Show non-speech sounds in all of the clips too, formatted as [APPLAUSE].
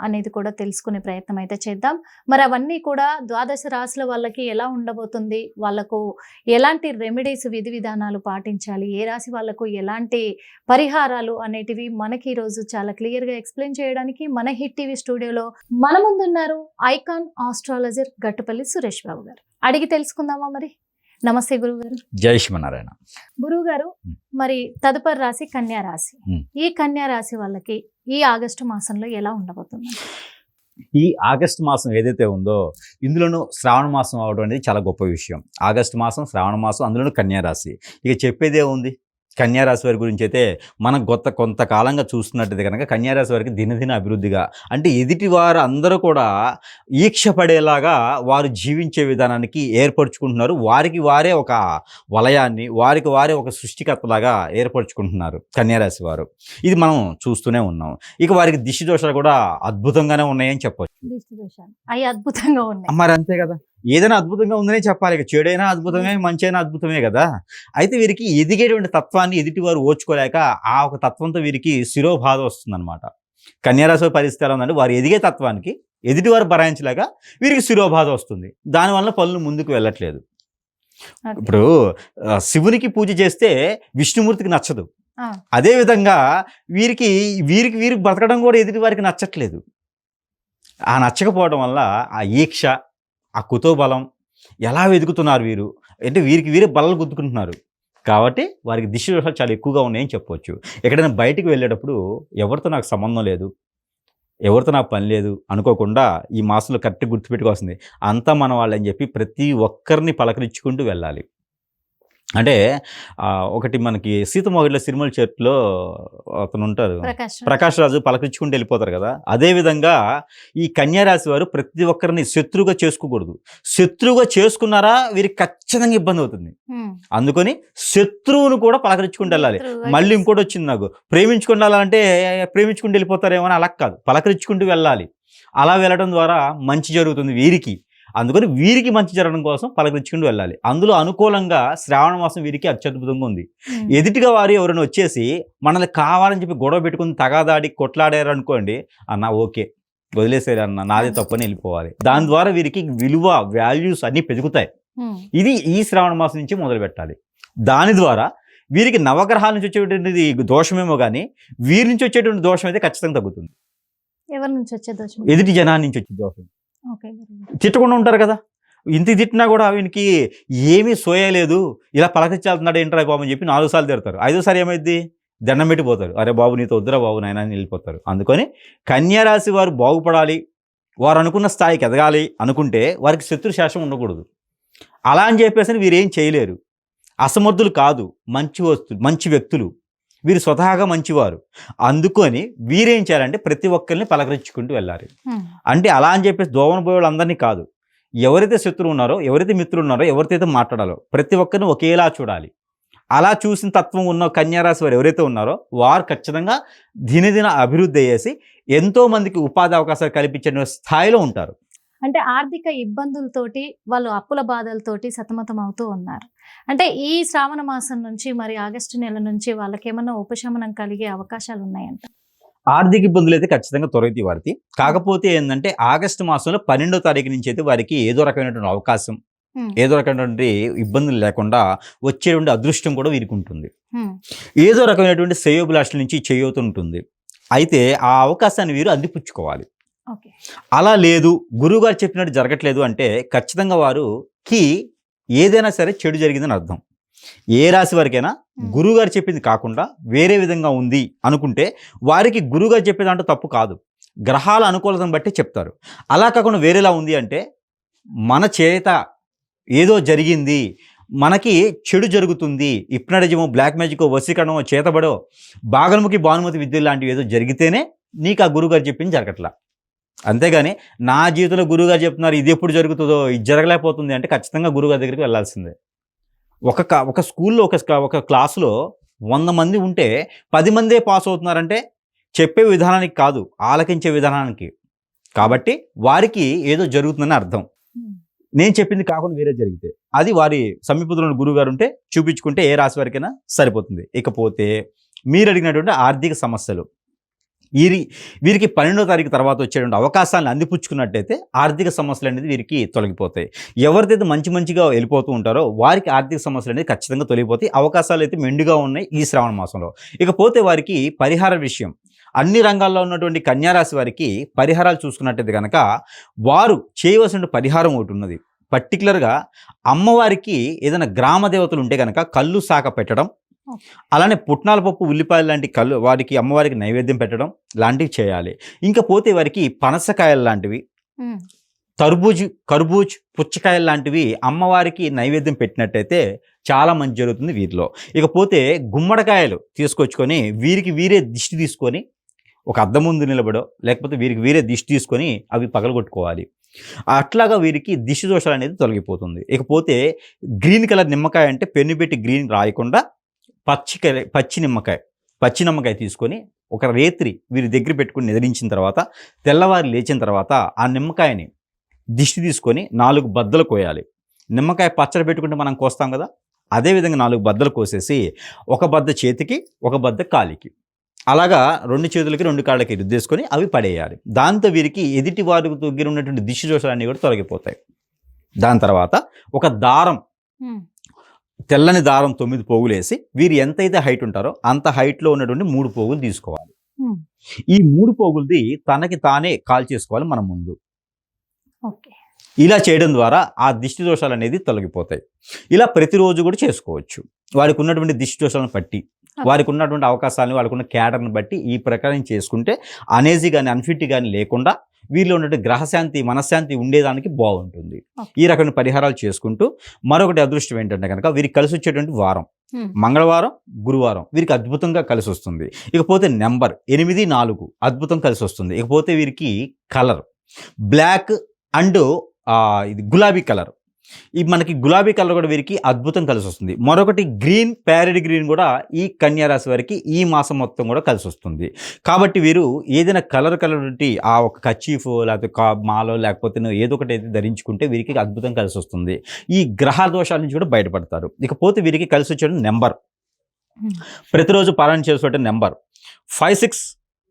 అనేది కూడా తెలుసుకునే ప్రయత్నం అయితే చేద్దాం. మరి అవన్నీ కూడా ద్వాదశ రాశుల వాళ్ళకి ఎలా ఉండబోతుంది? వాళ్ళకు ఎలాంటి రెమెడీస్ విధి విధానాలు పాటించాలి? ఏ రాశి వాళ్ళకు ఎలాంటి పరిహారాలు అనేటివి మనకి ఈరోజు చాలా క్లియర్గా ఎక్స్ప్లెయిన్ చేయడానికి మన హిట్ టీవీ స్టూడియోలో మన ముందున్నారు ఐకాన్ ఆస్ట్రాలజర్ గట్టుపల్లి సురేష్ బాబు గారు. అడిగి తెలుసుకుందామా మరి? నమస్తే గురువు గారు జై శ్రీమన్నారాయణ. గురువు గారు. మరి తదుపరి రాశి కన్యా రాశి. ఈ కన్యా రాశి వాళ్ళకి ఈ ఆగస్టు మాసంలో ఎలా ఉండబోతుంది? ఈ ఆగస్టు మాసం ఏదైతే ఉందో ఇందులోనూ శ్రావణ మాసం అవడం అనేది చాలా గొప్ప విషయం. ఆగస్టు మాసం శ్రావణ మాసం అందులోనూ కన్యారాశి ఇక చెప్పేదే ఉంది కన్యారాశి వారి గురించి అయితే మనం కొత్త కొంతకాలంగా చూస్తున్నట్టయితే కనుక కన్యారాశి వారికి దినదిన అభివృద్ధిగా అంటే ఎదుటి వారు అందరూ కూడా ఈక్ష పడేలాగా వారు జీవించే విధానానికి ఏర్పరచుకుంటున్నారు. వారికి వారే ఒక వలయాన్ని వారికి వారే ఒక సృష్టికర్తలాగా ఏర్పరచుకుంటున్నారు కన్యారాశి వారు. ఇది మనం చూస్తూనే ఉన్నాం. ఇక వారికి దిశ దోషాలు కూడా అద్భుతంగానే ఉన్నాయని దిష్టి దోషాలు. అవి అద్భుతంగా ఉన్నాయి. మరి అంతే కదా. ఏదైనా అద్భుతంగా ఉందనే చెప్పాలి ఇక. చెడైనా అద్భుతమే మంచి అయినా అద్భుతమే కదా. అయితే వీరికి ఎదిగేటువంటి తత్వాన్ని ఎదుటి వారు ఓర్చుకోలేక ఆ ఒక తత్వంతో వీరికి శిరోబాధ వస్తుందన్నమాట. కన్యారాశి పరిస్థితి ఎలా ఉందంటే వారు ఎదిగే తత్వానికి ఎదుటివారు భరాయించలేక వీరికి శిరోబాధ వస్తుంది. దానివల్ల పనులు ముందుకు వెళ్ళట్లేదు. ఇప్పుడు శివునికి పూజ చేస్తే విష్ణుమూర్తికి నచ్చదు. ఆ. అదే విధంగా వీరికి వీరికి వీరికి బతకడం కూడా ఎదుటి వారికి నచ్చట్లేదు. ఆ నచ్చకపోవడం వల్ల ఆ ఈక్ష ఆ కుతూబలం ఎలా వెతుకుతున్నారు వీరు? అంటే వీరికి వీరే బలలు గుద్దుకుంటున్నారు. కాబట్టి వారికి దిశ దోషాలు చాలా ఎక్కువగా ఉన్నాయని చెప్పవచ్చు ఎక్కడైనా బయటికి వెళ్ళేటప్పుడు ఎవరితో నాకు సంబంధం లేదు ఎవరితో నాకు పని లేదు అనుకోకుండా ఈ మాసంలో కరెక్ట్ గుర్తుపెట్టుకోవాల్సింది. అంతా మన వాళ్ళని చెప్పి ప్రతి ఒక్కరిని పలకరించుకుంటూ వెళ్ళాలి. అంటే ఒకటి మనకి సీతమొగిళ్ళ సిరిమల చెట్టులో అతను ఉంటారు ప్రకాష్ రాజు. పలకరించుకుంటూ వెళ్ళిపోతారు కదా. అదే విధంగా ఈ కన్యారాశి వారు ప్రతి ఒక్కరిని శత్రువుగా చేసుకోకూడదు. శత్రువుగా చేసుకున్నారా వీరికి ఖచ్చితంగా ఇబ్బంది అవుతుంది. అందుకని శత్రువును కూడా పలకరించుకుంటూ వెళ్ళాలి. మళ్ళీ ఇంకోటి వచ్చింది నాకు. ప్రేమించుకుంటూ వెళ్ళాలంటే ప్రేమించుకుంటూ వెళ్ళిపోతారేమో అని అలా కాదు. పలకరించుకుంటూ వెళ్ళాలి. అలా వెళ్ళడం ద్వారా మంచి జరుగుతుంది వీరికి. అందుకని వీరికి మంచి జరగడం కోసం పలకరించుకుంటూ వెళ్ళాలి. అందులో అనుకూలంగా శ్రావణ మాసం వీరికి అత్యద్భుతంగా ఉంది. ఎదుటిగా వారు ఎవరైనా వచ్చేసి మనల్ని కావాలని చెప్పి గొడవ పెట్టుకుని తగాదాడి కొట్లాడారు అనుకోండి అన్న ఓకే వదిలేసారు అన్న నాదే తప్పని వెళ్ళిపోవాలి. దాని ద్వారా వీరికి విలువ వాల్యూస్ అన్నీ పెరుగుతాయి. ఇది ఈ శ్రావణ మాసం నుంచి మొదలు పెట్టాలి. దాని ద్వారా వీరికి నవగ్రహాల నుంచి వచ్చేటువంటిది దోషమేమో కానీ వీరి నుంచి వచ్చేటువంటి దోషం అయితే ఖచ్చితంగా తగ్గుతుంది. ఎవరి నుంచి వచ్చే దోషం? ఎదుటి జనాన్ని నుంచి వచ్చే దోషం. తిట్టకుండా ఉంటారు కదా. ఇంత తిట్టినా కూడా వీనికి ఏమీ సోయలేదు ఇలా పలకరించాల్తున్నాడు ఏంట్రా బాబు అని చెప్పి నాలుగు సార్లు తిడతారు. ఐదోసారి ఏమైంది దండం పెట్టిపోతారు అరే బాబు నీతో వద్దురా బాబు నాయన అని వెళ్ళిపోతారు. అందుకని కన్యారాశి వారు బాగుపడాలి. వారు అనుకున్న స్థాయికి ఎదగాలి అనుకుంటే వారికి శత్రు శాసం ఉండకూడదు. అలా అని చెప్పేసి వీరు ఏం చేయలేరు. అసమర్థులు కాదు. మంచి వస్తు మంచి వ్యక్తులు. వీరు స్వతహాగా మంచివారు. అందుకొని వీరేం చేయాలంటే ప్రతి ఒక్కరిని పలకరించుకుంటూ వెళ్ళాలి. అంటే అలా అని చెప్పేసి దోమన పోయే వాళ్ళందరినీ కాదు. ఎవరైతే శత్రువు ఉన్నారో ఎవరైతే మిత్రులు ఉన్నారో ఎవరితో మాట్లాడాలో ప్రతి ఒక్కరిని ఒకేలా చూడాలి. అలా చూసిన తత్వం ఉన్న కన్యారాశి వారు ఎవరైతే ఉన్నారో వారు ఖచ్చితంగా దినదిన అభివృద్ధి అయ్యేసి ఎంతో మందికి ఉపాధి అవకాశాలు కల్పించే స్థాయిలో ఉంటారు. అంటే ఆర్థిక ఇబ్బందులతోటి వాళ్ళు అప్పుల బాధలతోటి సతమతం అవుతూ ఉన్నారు. అంటే ఈ శ్రావణ మాసం నుంచి మరి ఆగస్టు నెల నుంచి వాళ్ళకి ఏమన్నా ఉపశమనం కలిగే అవకాశాలు ఉన్నాయంట ఆర్థిక ఇబ్బందులు అయితే ఖచ్చితంగా తొలగితే వారికి కాకపోతే ఏంటంటే ఆగస్టు మాసంలో పన్నెండో తారీఖు నుంచి అయితే వారికి ఏదో రకమైనటువంటి అవకాశం. ఏదో రకమైనటువంటి ఇబ్బందులు లేకుండా వచ్చేటువంటి అదృష్టం కూడా వీరికి ఉంటుంది. ఏదో రకమైనటువంటి శ్రేయోభిలాషల నుంచి చేయవుతుంటుంది అయితే ఆ అవకాశాన్ని వీరు అందిపుచ్చుకోవాలి. అలా లేదు గురువుగారు చెప్పినట్టు జరగట్లేదు అంటే ఖచ్చితంగా వారుకి ఏదైనా సరే చెడు జరిగిందని అర్థం. ఏ రాశి వారికైనా. గురువుగారు చెప్పింది కాకుండా వేరే విధంగా ఉంది అనుకుంటే వారికి గురువుగారు చెప్పే దాంట్లో తప్పు కాదు. గ్రహాల అనుకూలతను బట్టి చెప్తారు. అలా కాకుండా వేరేలా ఉంది అంటే మన చేత ఏదో జరిగింది మనకి చెడు జరుగుతుంది ఇప్నడిజమో బ్లాక్ మ్యాజిక్ వసీకరణమో చేతబడో బాగలముఖి భానుమతి విద్య లాంటివి ఏదో జరిగితేనే నీకు ఆ గురువుగారు చెప్పింది జరగట్లా. అంతేగాని నా జీవితంలో గురువుగారు చెప్తున్నారు ఇది ఎప్పుడు జరుగుతుందో ఇది జరగలేకపోతుంది అంటే ఖచ్చితంగా గురువుగారి దగ్గరికి వెళ్ళాల్సిందే. ఒక ఒక స్కూల్లో ఒక ఒక క్లాసులో వంద మంది ఉంటే పది మందే పాస్ అవుతున్నారంటే చెప్పే విధానానికి కాదు ఆలకించే విధానానికి. కాబట్టి వారికి ఏదో జరుగుతుందని అర్థం. నేను చెప్పింది కాకుండా వేరే జరిగితే. అది వారి సమీపంలో గురువు గారు ఉంటే చూపించుకుంటే ఏ రాశి వారికైనా సరిపోతుంది. ఇకపోతే మీరు అడిగినటువంటి ఆర్థిక సమస్యలు. వీరి వీరికి పన్నెండో తారీఖు తర్వాత వచ్చేటువంటి అవకాశాలను అందిపుచ్చుకున్నట్టయితే ఆర్థిక సమస్యలు అనేది వీరికి తొలగిపోతాయి. ఎవరిదైతే మంచి మంచిగా వెళ్ళిపోతూ ఉంటారో వారికి ఆర్థిక సమస్యలు అనేది ఖచ్చితంగా తొలగిపోతాయి. అవకాశాలు అయితే మెండుగా ఉన్నాయి ఈ శ్రావణ మాసంలో. ఇకపోతే వారికి పరిహార విషయం. అన్ని రంగాల్లో ఉన్నటువంటి కన్యారాశి వారికి పరిహారాలు చూసుకున్నట్టయితే కనుక వారు చేయవలసిన పరిహారం ఒకటి ఉన్నది. పర్టికులర్గా అమ్మవారికి ఏదైనా గ్రామ దేవతలు ఉంటే కనుక కళ్ళు సాక పెట్టడం అలానే పుట్నాల పప్పు ఉల్లిపాయలు లాంటి కళ్ళు వారికి అమ్మవారికి నైవేద్యం పెట్టడం లాంటివి చేయాలి. ఇంకా పోతే వారికి పనసకాయలు లాంటివి తర్బూజ్ కర్బూజ్ పుచ్చకాయలు లాంటివి అమ్మవారికి నైవేద్యం పెట్టినట్టయితే చాలా మంచి జరుగుతుంది వీరిలో ఇకపోతే గుమ్మడికాయలు తీసుకొచ్చుకొని వీరికి వీరే దిష్టి తీసుకొని ఒక అద్దం ముందు నిలబడో లేకపోతే వీరికి వీరే దిష్టి తీసుకొని అవి పగలగొట్టుకోవాలి. అట్లాగా వీరికి దిష్టి దోషాలు అనేది తొలగిపోతుంది. ఇకపోతే గ్రీన్ కలర్ నిమ్మకాయ అంటే పెన్ను పెట్టి గ్రీన్ రాయకుండా పచ్చిక పచ్చి నిమ్మకాయ పచ్చి నిమ్మకాయ తీసుకొని ఒక రేత్రి వీరి దగ్గర పెట్టుకుని నిద్రించిన తర్వాత తెల్లవారి లేచిన తర్వాత ఆ నిమ్మకాయని దిష్టి తీసుకొని నాలుగు బద్దలు కోయాలి. నిమ్మకాయ పచ్చడి పెట్టుకుంటే మనం కోస్తాం కదా? అదే విధంగా నాలుగు బద్దలు కోసేసి ఒక బద్ద చేతికి ఒక బద్ద కాలికి. అలాగా రెండు చేతులకి రెండు కాళ్ళకి రుద్దేసుకొని అవి పడేయాలి. దాంతో వీరికి ఎదుటి వారి దగ్గర ఉన్నటువంటి దిష్టి దోషాలన్నీ కూడా తొలగిపోతాయి. దాని తర్వాత ఒక దారం తెల్లని దారం తొమ్మిది పోగులు వేసి వీరు ఎంతైతే హైట్ ఉంటారో అంత హైట్లో ఉన్నటువంటి మూడు పోగులు తీసుకోవాలి. ఈ మూడు పోగులది తనకి తానే కాల్ చేసుకోవాలి మనం ముందు. ఓకే. ఇలా చేయడం ద్వారా ఆ దిష్టి దోషాలు అనేది తొలగిపోతాయి. ఇలా ప్రతిరోజు కూడా చేసుకోవచ్చు. వారికి ఉన్నటువంటి దిష్టి దోషాలను బట్టి వారికి ఉన్నటువంటి అవకాశాలను వాళ్ళకు ఉన్న క్యాడర్ని బట్టి ఈ ప్రకారం చేసుకుంటే అనేజీ కానీ అన్ఫిట్ కానీ లేకుండా వీరిలో ఉన్నటువంటి గ్రహశాంతి మనశ్శాంతి ఉండేదానికి బాగుంటుంది. ఈ రకమైన పరిహారాలు చేసుకుంటూ మరొకటి అదృష్టం ఏంటంటే కనుక వీరికి కలిసి వచ్చేటువంటి వారం. మంగళవారం గురువారం వీరికి అద్భుతంగా కలిసి వస్తుంది. ఇకపోతే నెంబర్ ఎనిమిది నాలుగు అద్భుతం కలిసి వస్తుంది. ఇకపోతే వీరికి కలర్. బ్లాక్ అండ్ ఇది గులాబీ కలర్. ఈ మనకి గులాబీ కలర్ కూడా వీరికి అద్భుతం కలిసి వస్తుంది మరొకటి గ్రీన్ ప్యారెడ్ గ్రీన్ కూడా ఈ కన్యా రాశి వారికి ఈ మాసం మొత్తం కూడా కలిసి వస్తుంది కాబట్టి వీరు ఏదైనా కలర్ కలర్ ఆ ఒక కచీఫ్ లేకపోతే కా మాలో లేకపోతే ఏదో ఒకటి అయితే ధరించుకుంటే వీరికి అద్భుతం కలిసి వస్తుంది ఈ గ్రహ దోషాల నుంచి కూడా బయటపడతారు. ఇకపోతే వీరికి కలిసి వచ్చే నెంబర్ ప్రతిరోజు పాలన చేసుకుంటే number. Five six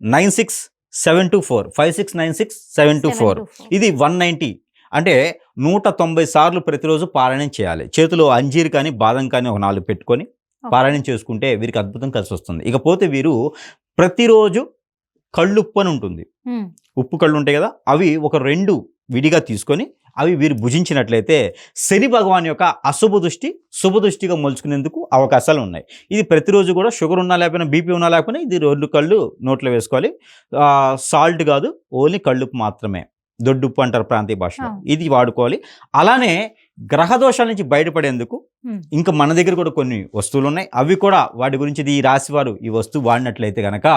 nine six seven two four. Five six nine six seven two four. ఇది వన్ నైంటీ. అంటే నూట తొంభై సార్లు ప్రతిరోజు పారాయణం చేయాలి. చేతిలో అంజీర్ కానీ బాదం కానీ ఒక నాలుగు పెట్టుకొని. పారాయణం చేసుకుంటే వీరికి అద్భుతం కలిసి వస్తుంది ఇకపోతే వీరు ప్రతిరోజు కళ్ళుప్పు అని ఉంటుంది. ఉప్పు కళ్ళు ఉంటాయి కదా అవి ఒక రెండు విడిగా తీసుకొని అవి వీరు భుజించినట్లయితే శని భగవాన్ యొక్క అశుభ దృష్టి శుభ దృష్టిగా మలుచుకునేందుకు అవకాశాలు ఉన్నాయి. ఇది ప్రతిరోజు కూడా షుగర్ ఉన్నా లేకపోయినా బీపీ ఉన్నా లేకపోయినా ఇది రెండు కళ్ళు నోట్లో వేసుకోవాలి. సాల్ట్ కాదు ఓన్లీ కళ్ళుప్పు మాత్రమే. దొడ్డుప్పు అంటారు ప్రాంతీయ భాషలో. ఇది వాడుకోవాలి. అలానే గ్రహ దోషాల నుంచి బయటపడేందుకు ఇంకా మన దగ్గర కూడా కొన్ని వస్తువులు ఉన్నాయి. అవి కూడా వాటి గురించి ఈ రాశి వారు ఈ వస్తువు వాడినట్లయితే గనక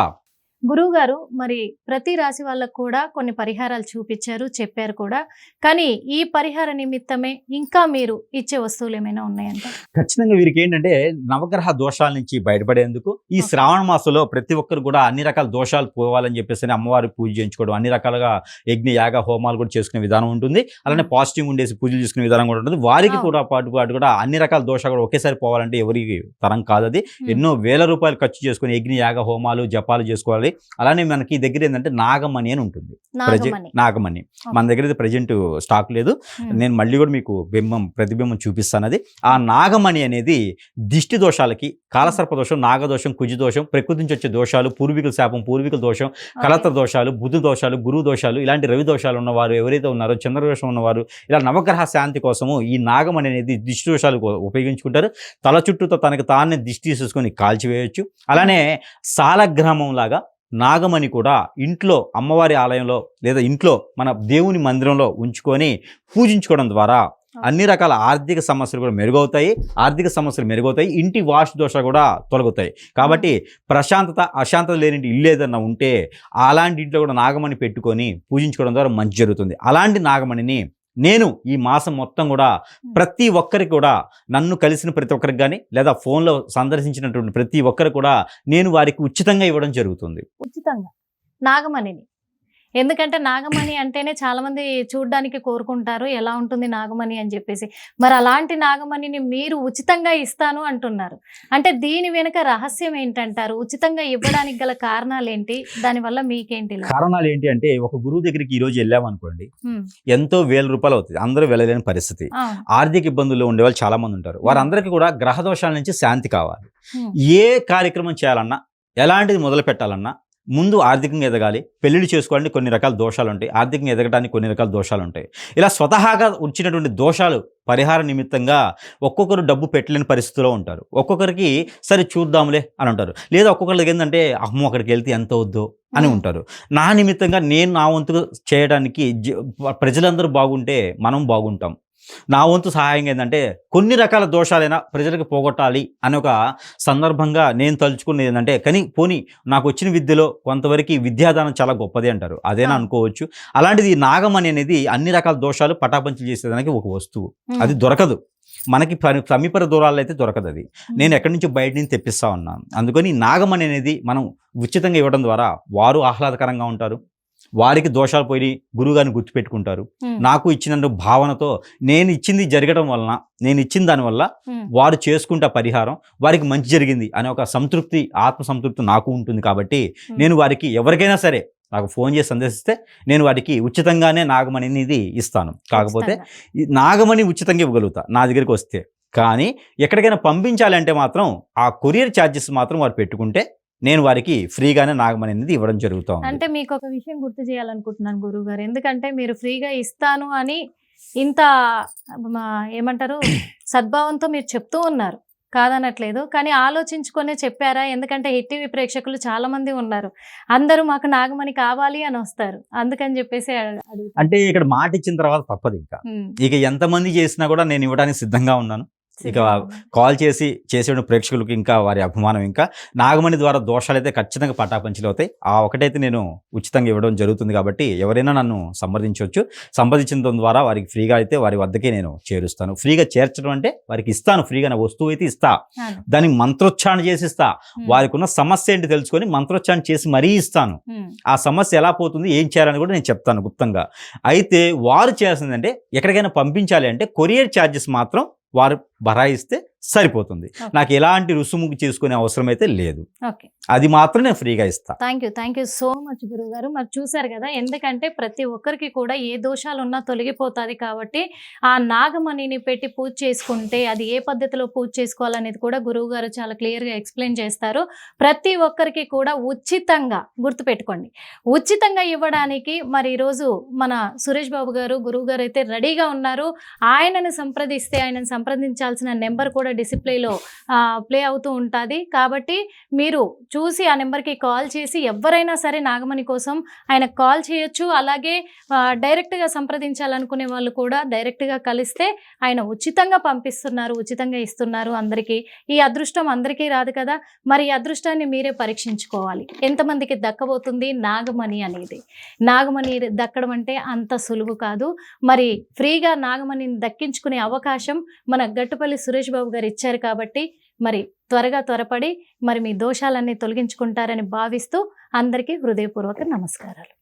గురువు గారు మరి ప్రతి రాశి వాళ్ళకు కూడా కొన్ని పరిహారాలు చూపించారు చెప్పారు కూడా కానీ ఈ పరిహార నిమిత్తమే ఇంకా మీరు ఇచ్చే వస్తువులు ఏమైనా ఉన్నాయంట ఖచ్చితంగా వీరికి ఏంటంటే నవగ్రహ దోషాల నుంచి బయటపడేందుకు ఈ. శ్రావణ మాసంలో ప్రతి ఒక్కరు కూడా అన్ని రకాల దోషాలు పోవాలని చెప్పేసి అమ్మవారి పూజ చేయించుకోవడం అన్ని రకాలుగా యజ్ఞ యాగ హోమాలు కూడా చేసుకునే విధానం ఉంటుంది అలానే. పాజిటివ్ ఉండేసి పూజలు చేసుకునే విధానం కూడా ఉంటుంది వారికి. కూడా పాటు పాటు కూడా అన్ని రకాల దోషాలు కూడా ఒకేసారి పోవాలంటే ఎవరికి తరం కాదు అది. ఎన్నో వేల రూపాయలు ఖర్చు చేసుకుని యజ్ఞ యాగ హోమాలు జపాలు చేసుకోవాలి అలానే మనకి దగ్గర ఏంటంటే నాగమణి అని ఉంటుంది. నాగమణి. మన దగ్గర అయితే ప్రజెంట్ స్టాక్ లేదు. నేను మళ్ళీ కూడా మీకు బింబం ప్రతిబింబం చూపిస్తాను అది. ఆ నాగమణి అనేది దిష్టి దోషాలకి కాలసర్ప దోషం నాగదోషం కుజి దోషం ప్రకృతి నుంచి వచ్చే దోషాలు పూర్వీకుల శాపం పూర్వీకుల దోషం. కలత్ర దోషాలు బుద్ధి దోషాలు గురువు దోషాలు ఇలాంటి రవి దోషాలు ఉన్నవారు ఎవరైతే ఉన్నారో చంద్ర దోషం ఉన్నవారు ఇలా నవగ్రహ శాంతి కోసము ఈ నాగమణి అనేది దిష్టి దోషాలు ఉపయోగించుకుంటారు. తల చుట్టూతో తనకు తానే దిష్టి తీసేసుకొని కాల్చివేయచ్చు. అలానే సాలగ్రామం లాగా నాగమణి కూడా ఇంట్లో అమ్మవారి ఆలయంలో లేదా ఇంట్లో మన దేవుని మందిరంలో ఉంచుకొని పూజించుకోవడం ద్వారా అన్ని రకాల ఆర్థిక సమస్యలు కూడా మెరుగవుతాయి ఆర్థిక సమస్యలు మెరుగవుతాయి ఇంటి వాస్తు దోష కూడా తొలగుతాయి కాబట్టి ప్రశాంతత అశాంతత లేని ఇల్లు ఏదన్నా ఉంటే అలాంటి ఇంట్లో కూడా నాగమణి పెట్టుకొని పూజించుకోవడం ద్వారా మంచి జరుగుతుంది. అలాంటి నాగమణిని నేను ఈ మాసం మొత్తం కూడా ప్రతి ఒక్కరికి కూడా నన్ను కలిసిన ప్రతి ఒక్కరికి కానీ లేదా ఫోన్లో సందర్శించినటువంటి ప్రతి ఒక్కరికి కూడా నేను వారికి ఉచితంగా ఇవ్వడం జరుగుతుంది. ఉచితంగా. నాగమణిని. ఎందుకంటే నాగమణి అంటేనే చాలా మంది చూడడానికి కోరుకుంటారు ఎలా ఉంటుంది నాగమణి అని చెప్పేసి. మరి అలాంటి నాగమణిని మీరు ఉచితంగా ఇస్తాను అంటున్నారు. అంటే దీని వెనుక రహస్యం ఏంటంటారు? ఉచితంగా ఇవ్వడానికి గల కారణాలు ఏంటి దానివల్ల మీకేంటి? కారణాలు ఏంటి అంటే ఒక గురువు దగ్గరికి ఈ రోజు వెళ్ళామనుకోండి ఉమ్, ఎంతో వేల రూపాయలు అవుతుంది అందరూ వెళ్ళలేని పరిస్థితి. ఆర్థిక ఇబ్బందుల్లో ఉండే వాళ్ళు చాలా మంది ఉంటారు వారందరికీ కూడా గ్రహ దోషాల నుంచి శాంతి కావాలి. ఏ కార్యక్రమం చేయాలన్నా ఎలాంటిది మొదలు పెట్టాలన్నా ముందు ఆర్థికంగా ఎదగాలి పెళ్ళిళ్ళు చేసుకోవాలంటే కొన్ని రకాల దోషాలు ఉంటాయి ఆర్థికంగా ఎదగడానికి కొన్ని రకాల దోషాలు ఉంటాయి ఇలా స్వతహాగా వచ్చినటువంటి దోషాలు పరిహార నిమిత్తంగా ఒక్కొక్కరు డబ్బు పెట్టలేని పరిస్థితిలో ఉంటారు. ఒక్కొక్కరికి సరే చూద్దాంలే అని అంటారు. లేదా ఒక్కొక్కరికి ఏంటంటే అమ్మో అక్కడికి వెళ్తే ఎంత వద్దో అని ఉంటారు. నా నిమిత్తంగా నేను నా వంతు చేయడానికి ప్రజలందరూ బాగుంటే మనం బాగుంటాం. నా వంతు సహాయం ఏంటంటే కొన్ని రకాల దోషాలైనా ప్రజలకు పోగొట్టాలి అనే ఒక సందర్భంగా నేను తలుచుకునేది ఏంటంటే కానీ పోనీ నాకు వచ్చిన విద్యలో కొంతవరకు విద్యాదానం చాలా గొప్పది అంటారు. అదేనా. అనుకోవచ్చు. అలాంటిది నాగమణి అనేది అన్ని రకాల దోషాలు పటాపంచలు చేసేదానికి ఒక వస్తువు. అది దొరకదు. మనకి పని- సమీప దూరాల్లో అయితే దొరకదు అది. నేను ఎక్కడి నుంచి బయట నుంచి తెప్పిస్తా ఉన్నాను. అందుకని నాగమణి అనేది మనం ఉచితంగా ఇవ్వడం ద్వారా వారు ఆహ్లాదకరంగా ఉంటారు. వారికి దోషాలు పోయి గురువుగారిని గుర్తుపెట్టుకుంటారు. నాకు ఇచ్చిన భావనతో నేను ఇచ్చింది జరగడం వలన నేను ఇచ్చిన దానివల్ల వారు చేసుకుంటే పరిహారం వారికి మంచి జరిగింది అనే ఒక సంతృప్తి ఆత్మ సంతృప్తి నాకు ఉంటుంది కాబట్టి నేను వారికి ఎవరికైనా సరే నాకు ఫోన్ చేసి సందేశిస్తే నేను వారికి ఉచితంగానే నాగమణి అనేది ఇస్తాను. కాకపోతే నాగమణి ఉచితంగా ఇవ్వగలుగుతా నా దగ్గరికి వస్తే. కానీ ఎక్కడికైనా పంపించాలి అంటే మాత్రం ఆ కొరియర్ ఛార్జెస్ మాత్రం వారు పెట్టుకుంటే నేను వారికి ఫ్రీగానే నాగమణి అనేది ఇవ్వడం జరుగుతూ ఉంది. అంటే మీకు ఒక విషయం గుర్తు చేయాలనుకుంటున్నాను గురువు గారు ఎందుకంటే మీరు ఫ్రీగా ఇస్తాను అని ఇంత ఏమంటారు [COUGHS] సద్భావంతో మీరు చెప్తూ ఉన్నారు. కాదనట్లేదు. కానీ ఆలోచించుకొనే చెప్పారా? ఎందుకంటే హిట్ టీవీ ప్రేక్షకులు చాలా మంది ఉన్నారు. అందరూ మాకు నాగమణి కావాలి అని వస్తారు. అందుకని చెప్పేసి. అంటే ఇక్కడ మాట ఇచ్చిన తర్వాత తప్పదు ఇంకా. ఇక ఎంతమంది చేసినా కూడా నేను ఇవ్వడానికి సిద్ధంగా ఉన్నాను. ఇక. కాల్ చేసి చేసే ప్రేక్షకులకు ఇంకా వారి అభిమానం ఇంకా. నాగమణి ద్వారా దోషాలు అయితే ఖచ్చితంగా పటాపంచలు అవుతాయి ఆ ఒకటైతే నేను ఉచితంగా ఇవ్వడం జరుగుతుంది కాబట్టి ఎవరైనా నన్ను సంప్రదించవచ్చు. సంప్రదించడం ద్వారా వారికి ఫ్రీగా అయితే వారి వద్దకే నేను చేరుస్తాను. ఫ్రీగా చేర్చడం అంటే వారికి ఇస్తాను. ఫ్రీగా నా వస్తువు అయితే ఇస్తా. దానికి మంత్రోచ్చారణ చేసి ఇస్తా. వారికి ఉన్న సమస్య ఏంటి తెలుసుకొని మంత్రోచ్చారణ చేసి మరీ ఇస్తాను. ఆ సమస్య ఎలా పోతుంది ఏం చేయాలని కూడా నేను చెప్తాను గుప్తంగా. అయితే వారు చేయాల్సిందంటే ఎక్కడికైనా పంపించాలి అంటే కొరియర్ ఛార్జెస్ మాత్రం వారు బరాయిస్తే సరిపోతుంది. నాకు ఎలాంటి రుసుము చేసుకునే అవసరం అయితే లేదు. ఓకే. అది మాత్రం నేను ఫ్రీగా ఇస్తా. Thank you thank you so much గురువు గారు మరి చూసారు కదా ఎందుకంటే ప్రతి ఒక్కరికి కూడా ఏ దోషాలు ఉన్నా తొలగిపోతుంది కాబట్టి ఆ నాగమణిని పెట్టి పూజ చేసుకుంటే అది ఏ పద్ధతిలో పూజ చేసుకోవాలనేది కూడా గురువు గారు చాలా క్లియర్గా ఎక్స్ప్లెయిన్ చేస్తారు. ప్రతి ఒక్కరికి కూడా ఉచితంగా గుర్తుపెట్టుకోండి. ఉచితంగా ఇవ్వడానికి మరి ఈరోజు మన సురేష్ బాబు గారు గురువు గారు అయితే రెడీగా ఉన్నారు. ఆయనను సంప్రదిస్తే ఆయనను సంప్రదించాల్సిన నెంబర్ కూడా డిసిప్లేలో ప్లే అవుతూ ఉంటుంది. కాబట్టి మీరు చూసి ఆ నెంబర్కి కాల్ చేసి ఎవరైనా సరే నాగమణి కోసం ఆయన కాల్ చేయొచ్చు. అలాగే డైరెక్ట్గా సంప్రదించాలనుకునే వాళ్ళు కూడా డైరెక్ట్గా కలిస్తే ఆయన ఉచితంగా పంపిస్తున్నారు ఉచితంగా ఇస్తున్నారు అందరికీ. ఈ అదృష్టం అందరికీ రాదు కదా! మరి ఈ అదృష్టాన్ని మీరే పరీక్షించుకోవాలి. ఎంతమందికి దక్కబోతుంది నాగమణి అనేది? నాగమణి దక్కడం అంటే అంత సులువు కాదు. మరి ఫ్రీగా నాగమణిని దక్కించుకునే అవకాశం మన గట్టుపల్లి సురేష్ బాబు గారు ఇచ్చారు కాబట్టి మరి త్వరగా త్వరపడి మరి మీ దోషాలన్నీ తొలగించుకుంటారని భావిస్తూ అందరికీ హృదయపూర్వక నమస్కారాలు.